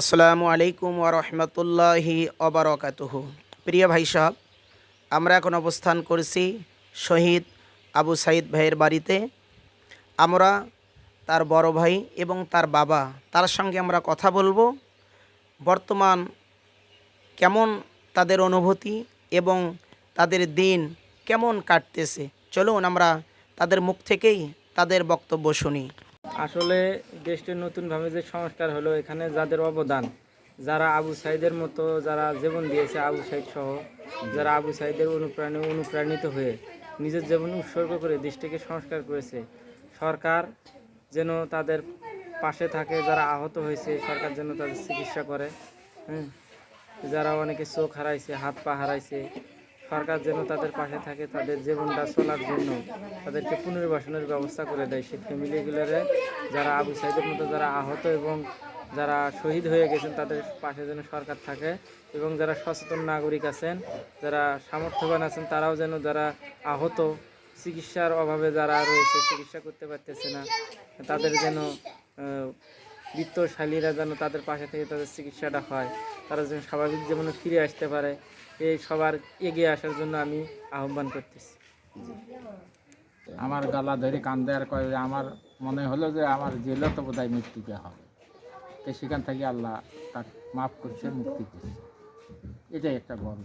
আসসালামু আলাইকুম ওরহমতুল্লাহি অবরকাতুহু প্রিয় ভাই সাহেব, আমরা এখন অবস্থান করছি শহীদ আবু সাইদ ভাইয়ের বাড়িতে। আমরা তার বড় ভাই এবং তার বাবা, তার সঙ্গে আমরা কথা বলব। বর্তমান কেমন তাদের অনুভূতি এবং তাদের দিন কেমন কাটতেছে? চলুন আমরা তাদের মুখ থেকেই তাদের বক্তব্য শুনি। আসলে দেশটির নতুনভাবে যে সংস্কার হলো এখানে যাদের অবদান, যারা আবু সাইদের মতো যারা জীবন দিয়েছে আবু সাইদ সহ, যারা আবু সাইদের অনুপ্রাণে অনুপ্রাণিত হয়ে নিজের জীবন উৎসর্গ করে দেশটিকে সংস্কার করেছে। সরকার যেন তাদের পাশে থাকে, যারা আহত হয়েছে, সরকার যেন তাদের চিকিৎসা করে হ্যাঁ? যারা অনেকে চোখ হারাইছে, হাত পা হারাইছে সরকার যেন তাদের পাশে থাকে, তাদের জীবনটা চলার জন্য তাদেরকে পুনর্বাসনের ব্যবস্থা করে দেয়। সেই ফ্যামিলিগুলোরে যারা আবু সাইদের মতো যারা আহত এবং যারা শহীদ হয়ে গেছেন, তাদের পাশে যেন সরকার থাকে এবং যারা সচেতন নাগরিক আছেন, যারা সামর্থ্যবান আছেন, তারাও যেন যারা আহত, চিকিৎসার অভাবে যারা রয়েছে, চিকিৎসা করতে পারতেছে না, তাদের যেন বিত্তশালীরা যেন তাদের পাশে থেকে তাদের চিকিৎসাটা হয়, তারা যেন স্বাভাবিক জীবনে ফিরে আসতে পারে, এই সবার এগিয়ে আসার জন্য আমি আহ্বান করতেছি। আমার গলা ধরে কান্দে আর কয় আমার মনে হলো যে আমার জেলে তো বোধহয় মৃত্যুকে হবে। তো সেখান থেকে আল্লাহ তার মাফ করছে, মুক্তি করছে। এটাই একটা গর্ব